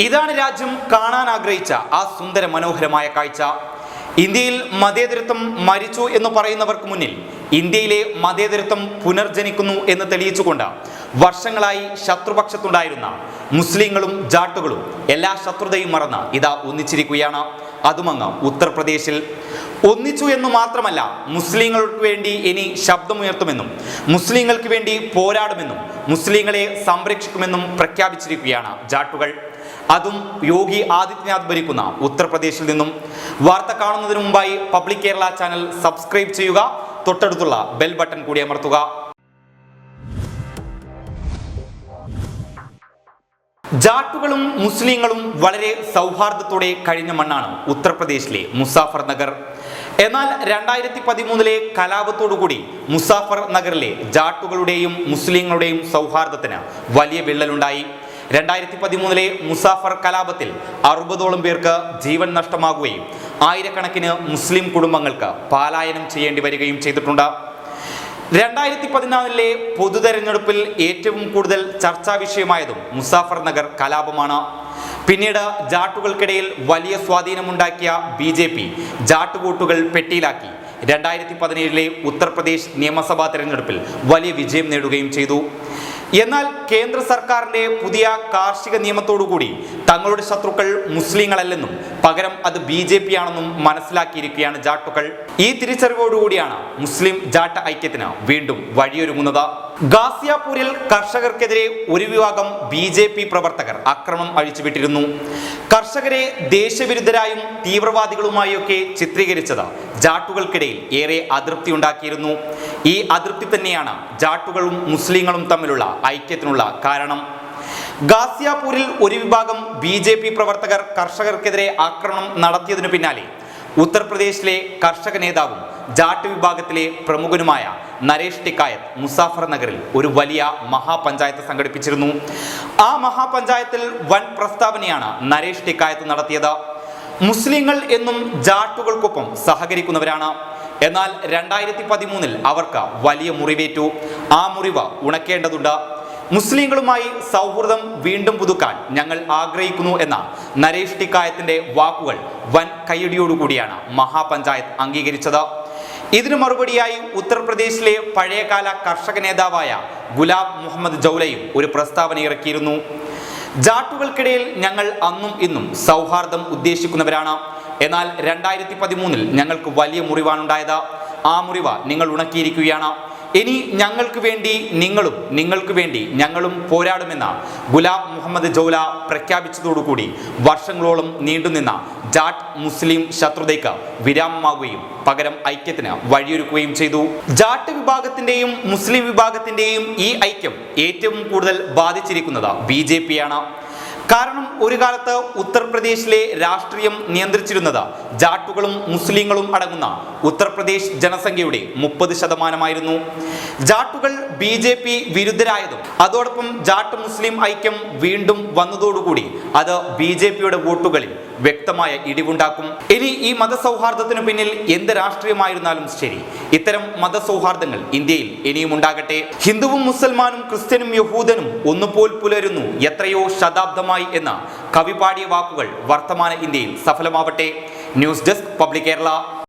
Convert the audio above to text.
ഇതാണ് രാജ്യം കാണാൻ ആഗ്രഹിച്ച ആ സുന്ദര മനോഹരമായ കാഴ്ച. ഇന്ത്യയിൽ മതേതരത്വം മരിച്ചു എന്ന് പറയുന്നവർക്ക് മുന്നിൽ ഇന്ത്യയിലെ മതേതരത്വം പുനർജനിക്കുന്നു എന്ന് തെളിയിച്ചുകൊണ്ട് വർഷങ്ങളായി ശത്രുപക്ഷത്തുണ്ടായിരുന്ന മുസ്ലിങ്ങളും ജാട്ടുകളും എല്ലാ ശത്രുതയും മറന്ന് ഇതാ ഒന്നിച്ചിരിക്കുകയാണ്. അതുമങ്ങ് ഉത്തർപ്രദേശിൽ ഒന്നിച്ചു എന്ന് മാത്രമല്ല മുസ്ലിങ്ങൾക്ക് വേണ്ടി ഇനി ശബ്ദമുയർത്തുമെന്നും മുസ്ലിങ്ങൾക്ക് വേണ്ടി പോരാടുമെന്നും മുസ്ലിങ്ങളെ സംരക്ഷിക്കുമെന്നും പ്രഖ്യാപിച്ചിരിക്കുകയാണ് ജാട്ടുകൾ. അതും യോഗി ആദിത്യനാഥ് ഭരിക്കുന്ന ഉത്തർപ്രദേശിൽ നിന്നും. വാർത്ത കാണുന്നതിന് മുമ്പായി പബ്ലിക് കേരള ചാനൽ സബ്സ്ക്രൈബ് ചെയ്യുക തൊട്ടടുത്തുള്ള ബെൽ ബട്ടൺ കൂടി അമർത്തുക. ജാട്ടുകളും മുസ്ലിങ്ങളും വളരെ സൗഹാർദ്ദത്തോടെ കഴിഞ്ഞ മണ്ണാണ് ഉത്തർപ്രദേശിലെ മുസാഫർ നഗർ. എന്നാൽ രണ്ടായിരത്തി പതിമൂന്നിലെ കലാപത്തോടുകൂടി മുസാഫർ നഗറിലെ ജാട്ടുകളുടെയും മുസ്ലിങ്ങളുടെയും സൗഹാർദ്ദത്തിന് വലിയ വിള്ളലുണ്ടായി. രണ്ടായിരത്തി പതിമൂന്നിലെ മുസാഫർ കലാപത്തിൽ അറുപതോളം പേർക്ക് ജീവൻ നഷ്ടമാകുകയും ആയിരക്കണക്കിന് മുസ്ലിം കുടുംബങ്ങൾക്ക് പാലായനം ചെയ്യേണ്ടി വരികയും ചെയ്തിട്ടുണ്ട്. രണ്ടായിരത്തി പതിനാലിലെ പൊതു തെരഞ്ഞെടുപ്പിൽ ഏറ്റവും കൂടുതൽ ചർച്ചാ വിഷയമായതും മുസാഫർ നഗർ കലാപമാണ്. പിന്നീട് ജാട്ടുകൾക്കിടയിൽ വലിയ സ്വാധീനമുണ്ടാക്കിയ ബി ജെ പി ജാട്ടുവോട്ടുകൾ പെട്ടിയിലാക്കി. രണ്ടായിരത്തി പതിനേഴിലെ ഉത്തർപ്രദേശ് നിയമസഭാ തെരഞ്ഞെടുപ്പിൽ വലിയ വിജയം നേടുകയും ചെയ്തു. എന്നാൽ കേന്ദ്ര സർക്കാരിന്റെ പുതിയ കാർഷിക നിയമത്തോടുകൂടി തങ്ങളുടെ ശത്രുക്കൾ മുസ്ലിങ്ങളല്ലെന്നും പകരം അത് ബി ജെ പി ആണെന്നും മനസ്സിലാക്കിയിരിക്കുകയാണ് ജാട്ടുകൾ ഈ തിരിച്ചറിവോടുകൂടിയാണ് മുസ്ലിം ജാട്ട ഐക്യത്തിന് വീണ്ടും വഴിയൊരുങ്ങുന്നത്. ഗാസിയാപൂരിൽ കർഷകർക്കെതിരെ ഒരു വിഭാഗം ബി ജെ പി പ്രവർത്തകർ ആക്രമണം അഴിച്ചുവിട്ടിരുന്നു. കർഷകരെ ദേശവിരുദ്ധരായും തീവ്രവാദികളുമായൊക്കെ ചിത്രീകരിച്ചത് ജാട്ടുകൾക്കിടയിൽ ഏറെ അതൃപ്തി ഉണ്ടാക്കിയിരുന്നു ഈ അതൃപ്തി തന്നെയാണ് ജാട്ടുകളും മുസ്ലിങ്ങളും തമ്മിലുള്ള ഐക്യത്തിനുള്ള കാരണം. ഗാസിയാപൂരിൽ ഒരു വിഭാഗം ബി ജെ പി പ്രവർത്തകർ കർഷകർക്കെതിരെ ആക്രമണം നടത്തിയതിനു പിന്നാലെ ഉത്തർപ്രദേശിലെ കർഷക നേതാവും ജാട്ട് വിഭാഗത്തിലെ പ്രമുഖനുമായ നരേഷ് ടിക്കായത്ത് മുസാഫർ നഗറിൽ ഒരു വലിയ മഹാപഞ്ചായത്ത് സംഘടിപ്പിച്ചിരുന്നു. ആ മഹാപഞ്ചായത്തിൽ വൻ പ്രസ്താവനയാണ് നരേഷ് ടിക്കായത്ത് നടത്തിയത്. മുസ്ലിങ്ങൾ എന്നും ജാട്ടുകൾക്കൊപ്പം സഹകരിക്കുന്നവരാണ്. എന്നാൽ രണ്ടായിരത്തി പതിമൂന്നിൽ അവർക്ക് വലിയ മുറിവേറ്റു. ആ മുറിവ് ഉണക്കേണ്ടതുണ്ട്. മുസ്ലിങ്ങളുമായി സൗഹൃദം വീണ്ടും പുതുക്കാൻ ഞങ്ങൾ ആഗ്രഹിക്കുന്നു എന്ന നരേഷ് ടിക്കായത്തിന്റെ വാക്കുകൾ വൻ കൈയടിയോടുകൂടിയാണ് മഹാപഞ്ചായത്ത് അംഗീകരിച്ചത്. ഇതിനു മറുപടിയായി ഉത്തർപ്രദേശിലെ പഴയകാല കർഷക നേതാവായ ഗുലാബ് മുഹമ്മദ് ജൗലയും ഒരു പ്രസ്താവന ഇറക്കിയിരുന്നു. ജാട്ടുകൾക്കിടയിൽ ഞങ്ങൾ അന്നും ഇന്നും സൗഹാർദ്ദം ഉദ്ദേശിക്കുന്നവരാണ്. എന്നാൽ രണ്ടായിരത്തി പതിമൂന്നിൽ ഞങ്ങൾക്ക് വലിയ മുറിവാണുണ്ടായത്. ആ മുറിവ നിങ്ങൾ ഉണക്കിയിരിക്കുകയാണ്. ഇനി ഞങ്ങൾക്ക് വേണ്ടി നിങ്ങളും നിങ്ങൾക്ക് വേണ്ടി ഞങ്ങളും പോരാടുമെന്ന ഗുലാബ് മുഹമ്മദ് ജൗല പ്രഖ്യാപിച്ചതോടുകൂടി വർഷങ്ങളോളം നീണ്ടുനിന്ന ജാട്ട് മുസ്ലിം ശത്രുതയ്ക്ക് വിരാമമാവുകയും പകരം ഐക്യത്തിന് വഴിയൊരുക്കുകയും ചെയ്തു. ജാട്ട് വിഭാഗത്തിന്റെയും മുസ്ലിം വിഭാഗത്തിന്റെയും ഈ ഐക്യം ഏറ്റവും കൂടുതൽ ബാധിച്ചിരിക്കുന്നത് ബി ജെ പിയാണ്. കാരണം ഒരു കാലത്ത് ഉത്തർപ്രദേശിലെ രാഷ്ട്രീയം നിയന്ത്രിച്ചിരുന്നത് ജാട്ടുകളും മുസ്ലിങ്ങളും അടങ്ങുന്ന ഉത്തർപ്രദേശ് ജനസംഖ്യയുടെ മുപ്പത് ശതമാനമായിരുന്നു. ജാട്ടുകൾ ബി ജെ പി വിരുദ്ധരായതും അതോടൊപ്പം ജാട്ട് മുസ്ലിം ഐക്യം വീണ്ടും വന്നതോടുകൂടി അത് ബി ജെ പിയുടെ വോട്ടുകളിൽ വ്യക്തമായ ഇടിവുണ്ടാക്കും. ഇനി ഈ മതസൗഹാർദ്ദത്തിന് പിന്നിൽ എന്ത് രാഷ്ട്രീയമായിരുന്നാലും ശരി. ഇത്തരം മതസൗഹാർദ്ദങ്ങൾ ഇന്ത്യയിൽ ഇനിയും ഉണ്ടാകട്ടെ. ഹിന്ദുവും മുസൽമാനും ക്രിസ്ത്യനും യഹൂദനും ഒന്നുപോൽ പുലരുന്നു എത്രയോ ശതാബ്ദമായി എന്ന കവിപാടിയ വാക്കുകൾ വർത്തമാന ഇന്ത്യയിൽ സഫലമാവട്ടെ. News desk public Kerala.